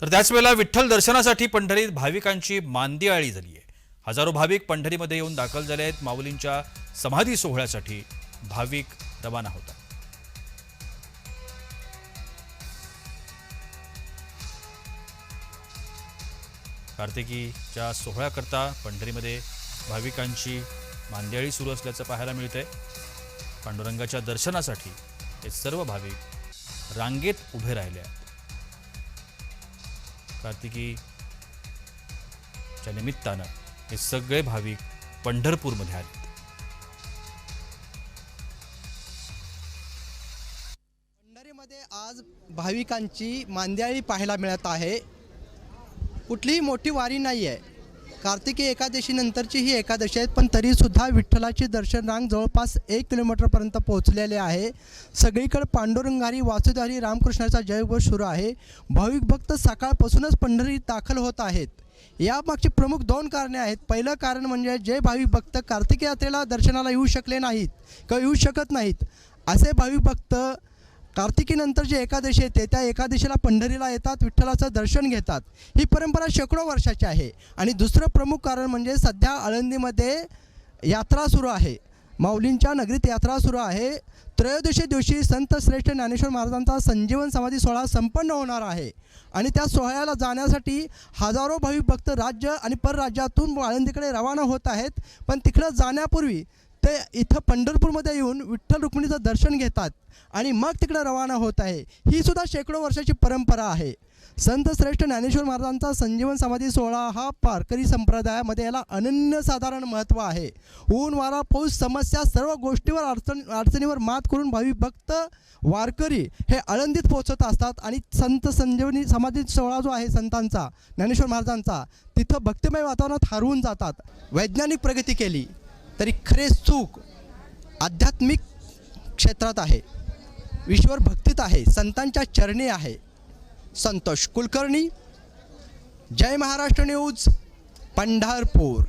तर त्याच वेळेला विठ्ठल दर्शनासाठी पंढरीत भाविकांची मांदियाळी झाली आहे. हजारो भाविक पंढरीमध्ये येऊन दाखल झाले आहेत. माऊलींच्या समाधी सोहळ्यासाठी भाविक रवाना होतात. कार्तिकीच्या सोहळ्याकरता पंढरीमध्ये भाविकांची मांदियाळी सुरू असल्याचं पाहायला मिळतंय. पांडुरंगाच्या दर्शनासाठी हे सर्व भाविक रांगेत उभे राहिले आहेत. कार्तिकीच्या निमित्तानं हे सगळे भाविक पंढरपूरमध्ये आले. पंढरीमध्ये आज भाविकांची मांद्याळी पाहायला मिळत आहे. कुठलीही मोठी वारी नाही आहे कार्तिकी एकादशीनंतरची ही एकादशी आहे पण तरीसुद्धा विठ्ठलाची दर्शन रांग जवळपास एक किलोमीटरपर्यंत पोहोचलेले आहे. सगळीकडे पांडुरंगारी वासुधारी रामकृष्णाचा जयघोष सुरू आहे. भाविक भक्त सकाळपासूनच पंढरीत दाखल होत आहेत. यामागची प्रमुख दोन कारणे आहेत. पहिलं कारण म्हणजे जे भाविक भक्त कार्तिकी यात्रेला दर्शनाला येऊ शकले नाहीत किंवा येऊ शकत नाहीत असे भाविक भक्त कार्तिकीनंतर जे एकादशी येते त्या एकादशीला पंढरीला येतात विठ्ठलाचं दर्शन घेतात. ही परंपरा शेकडो वर्षाची आहे. आणि दुसरं प्रमुख कारण म्हणजे सध्या आळंदीमध्ये यात्रा सुरू आहे. माऊलींच्या नगरीत यात्रा सुरू आहे. त्रयोदशी दिवशी संत श्रेष्ठ ज्ञानेश्वर महाराजांचा संजीवन समाधी सोहळा संपन्न होणार आहे. आणि त्या सोहळ्याला जाण्यासाठी हजारो भाविक भक्त राज्य आणि परराज्यातून आळंदीकडे रवाना होत आहेत. पण तिकडं जाण्यापूर्वी ते इथं पंढरपूरमध्ये येऊन विठ्ठल रुक्मिणीचं दर्शन घेतात आणि मग तिकडं रवाना होत आहे. ही सुद्धा शेकडो वर्षाची परंपरा आहे. संत श्रेष्ठ ज्ञानेश्वर महाराजांचा संजीवन समाधी सोहळा हा पारकरी संप्रदायामध्ये याला अनन्यसाधारण महत्त्व आहे. ऊन वारा पाऊस समस्या सर्व गोष्टीवर अडचण अडचणीवर मात करून भावी भक्त वारकरी हे आळंदीत पोहोचत असतात आणि संत संजीवनी समाधी सोहळा जो आहे संतांचा ज्ञानेश्वर महाराजांचा तिथं भक्तिमय वातावरणात हरवून जातात. वैज्ञानिक प्रगती केली. तरी खरे सुख आध्यात्मिक क्षेत्रात आहे. ईश्वर भक्तीत आहे. संतांच्या चरणी आहे. संतोष कुलकर्णी. जय महाराष्ट्र न्यूज पंढरपूर.